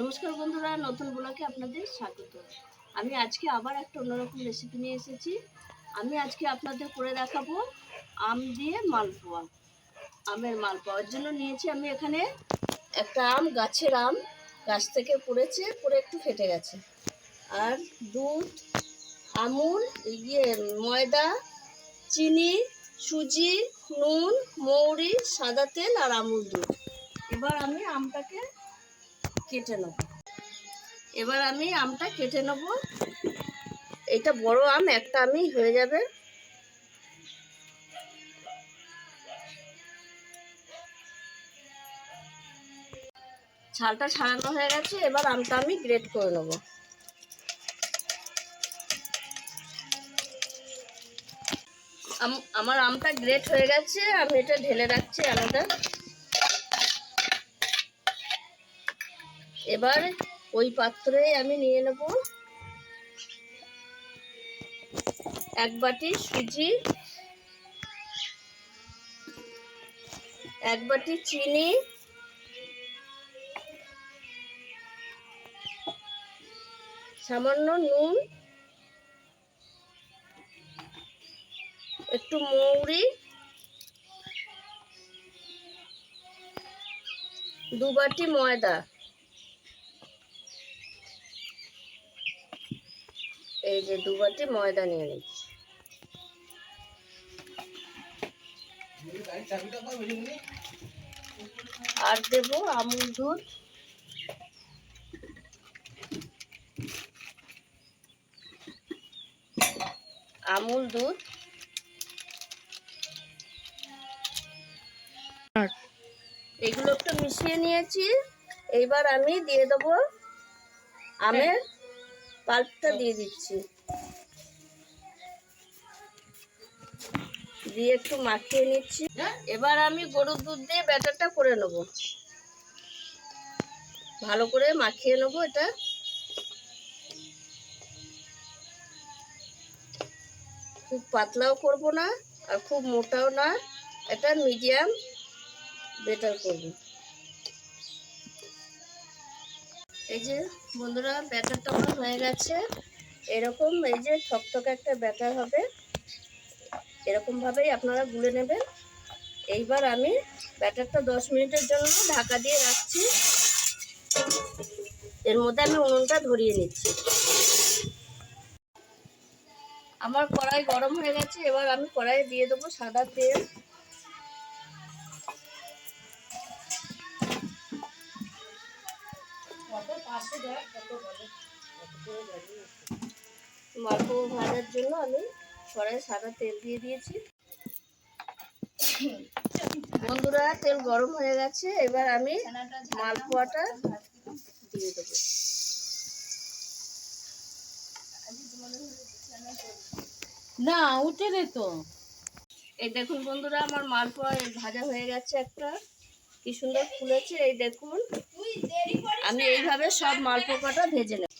নমস্কার বন্ধুরা, নতুন ব্লগে আপনাদের স্বাগত। আমি আজকে আবার একটা অন্যরকম রেসিপি নিয়ে এসেছি। আমি আজকে আপনাদের করে দেখাবো আম দিয়ে মালপোয়া, আমের মালপোয়া ওর জন্য নিয়েছি আমি এখানে একটা আম, গাছের আম, গাছ থেকে পড়েছে, পড়ে একটু ফেটে গেছে। আর দুধ, আমুল ইয়ে ময়দা, চিনি, সুজি, নুন, মৌরি, সাদা তেল আর আমুল দুধ। এবার আমি আমটাকে কেটে নেব। এবার আমি আমটা কেটে নেব। এটা বড় আম, একটা আমি হয়ে যাবে। ছালটা ছাড়ানো হয়ে গেছে, এবার আমটা আমি গ্রেট করে নেব। আম- আমার আমটা গ্রেট হয়ে গেছে, আমি এটা ঢেলে রাখছি আলাদা। এবার ওই পাত্রে আমি নিয়ে নেব এক বাটি সুজি, এক বাটি চিনি, সামান্য নুন, একটু মৌরি, দু বাটি ময়দা। এই যে দু বাটি ময়দা নিয়ে নিচ্ছি। আর দেব আমুল দুধ। আমুল দুধ। এগুলো একটু মিশিয়ে নিয়েছি। এইবার আমি দিয়ে দেবো আমের পাল্পটা দিয়ে দিচ্ছি। দিয়ে একটু মাখিয়ে নিচ্ছি। এবার আমি গরুর দুধ দিয়ে ব্যাটারটা করে নেব। ভালো করে মাখিয়ে নেব এটা। খুব পাতলাও করব না আর খুব মোটাও না। এটা মিডিয়াম বেটার করব। এই যে বন্ধুরা ব্যাটারটা আমার হয়ে গেছে। এরকম এই যে ঠকঠকে একটা ব্যাটার হবে। এরকম ভাবেই আপনারা গুলে নেবেন। এইবার আমি ব্যাটারটা দশ মিনিটের জন্য ঢাকা দিয়ে রাখছি। এর মধ্যে আমি উনুনটা ধরিয়ে নিচ্ছি। আমার কড়াই গরম হয়ে গেছে। এবার আমি কড়াই দিয়ে দেবো সাদা তেল। মালপোয়া ভাজার জন্য আমি কড়াই সাদা তেল দিয়ে দিয়েছি। বন্ধুরা তেল গরম হয়ে গেছে এবার আমি মালপোয়াটা দিয়ে দেবো। না উঠে তো। এই দেখুন বন্ধুরা আমার মালপোয়া ভাজা হয়ে গেছে একটা। কি সুন্দর ফুলেছে এই দেখুন। আমি এইভাবে সব মালপোয়াটা ভেজে নেব।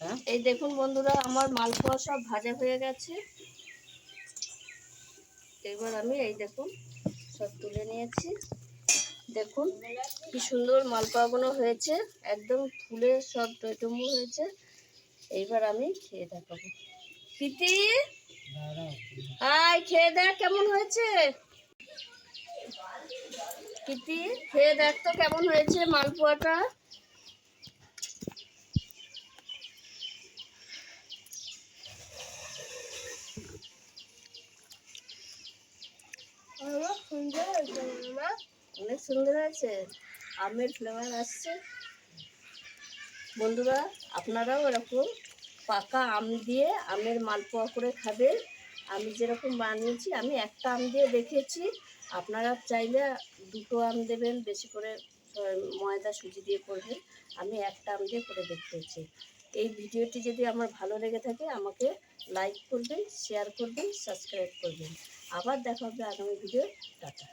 হ্যাঁ? এই দেখুন বন্ধুরা আমার মালপোয়া সব ভাজা হয়ে গেছে। এবার আমি এই দেখুন সব তুলে নিয়েছি। দেখুন কি সুন্দর মালপোয়াগুলো হয়েছে একদম ফুলে সব টইটুম্বু হয়েছে। এইবার আমি খেয়ে দেখাবো। প্রীতি? আয় খেয়ে দেখ কেমন হয়েছে। প্রীতি খেয়ে দেখ তো কেমন হয়েছে মালপোয়াটা। অনেক সুন্দর আছে আমের ফ্লেভার আসছে। বন্ধুরা, আপনারাও এরকম পাকা আম দিয়ে আমের মালপোয়া করে খাবেন। আমি যেরকম বানিয়েছি, আমি একটা আম দিয়ে দেখেছি আপনারা চাইলে দুটো আম দেবেন, বেশি করে ময়দা সুজি দিয়ে করবেন। আমি একটা আম দিয়ে করে দেখতেছি এই ভিডিওটি যদি আমার ভালো লেগে থাকে, আমাকে লাইক করবেন, শেয়ার করবেন, সাবস্ক্রাইব করবেন। আবার দেখা হবে আগামী ভিডিও টাটা।